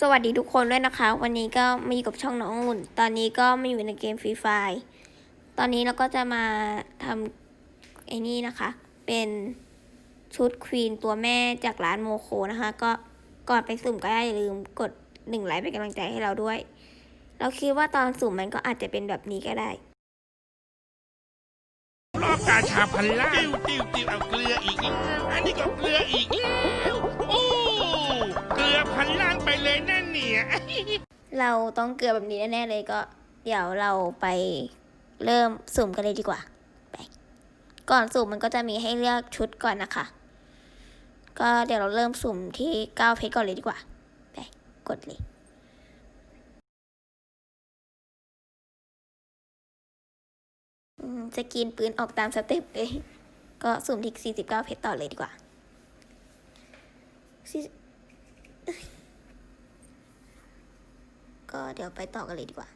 สวัสดีทุกคนด้วยนะคะ วันนี้ก็มาอยู่กับช่องน้ององุ่น ตอนนี้ก็มาอยู่ในเกมฟรีไฟตอนนี้เราก็จะมาทำไอ้นี่นะคะ เป็นชุดควีนตัวแม่จากร้านโมโคนะคะ ก็ก่อนไปสุ่มก็อย่าลืมกดหนึ่งไลค์เป็นกำลังใจให้เราด้วย เราคิดว่าตอนสุ่มมันก็อาจจะเป็นแบบนี้ก็ได้ รอบกาชาพันล้านติ้วติ้วติ้วเอาเกลืออีกแล้วอันนี้ก็เกลืออีก เราต้องเกลือแบบนี้แน่ๆเลยก็ เดี๋ยวเราไปเริ่มสุ่มกันเลยดีกว่า ไป ก่อนสุ่มมันก็จะมีให้เลือกชุดก่อนนะคะ ก็เดี๋ยวเราเริ่มสุ่มที่เก้าเพชรก่อนเลยดีกว่า ไป กดเลยจะกินปืนออกตามสเต็ปเลย ก็สุ่มที่สี่สิบเก้าเพชรต่อเลยดีกว่า ก็เดี๋ยวไปต่อกันเลยดีกว่า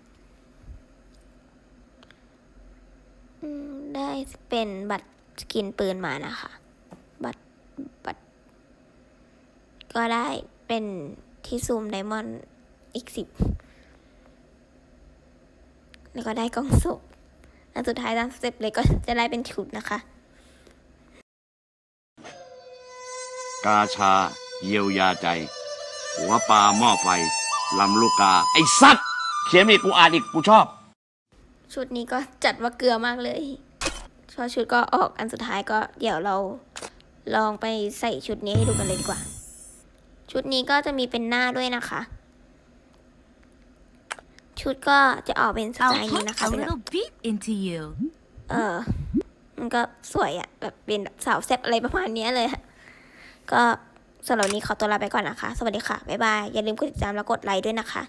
อืมได้เป็นบัตรสกินปืนมานะคะ บัตรบัตร ก็ได้เป็นที่ซูมไดมอนด์อีกสิบ แล้วก็ได้กล่องศพอันสุดท้ายตามสเต็ปเลยก็จะได้เป็นชุดนะคะ กาชา เยียวยาใจ หัวปลาหม้อไฟ ลำลูกกา ไอ้สัตว์เขียนอีกกูอ่านอีกกูชอบ ชุดนี้ก็จัดว่าเกลือมากเลยพอชุดก็ออกอันสุดท้ายก็เดี๋ยวเราลองไปใส่ชุดนี้ให้ดูกันเลยดีกว่า ชุดนี้ก็จะมีเป็นหน้าด้วยนะคะ ชุดก็จะออกเป็นสไต I'll ล์นี้ put นะคะ a เป็นแบบ little beat into you. เออ มันก็สวยอะแบบเป็นแบบสาวแซ่บอะไรประมาณเนี้ยเลยอะก็ สำหรับวันนี้ขอตัวลาไปก่อนนะคะ สวัสดีค่ะ บ๊ายบาย อย่าลืมกดติดตามและกดไลค์ด้วยนะคะ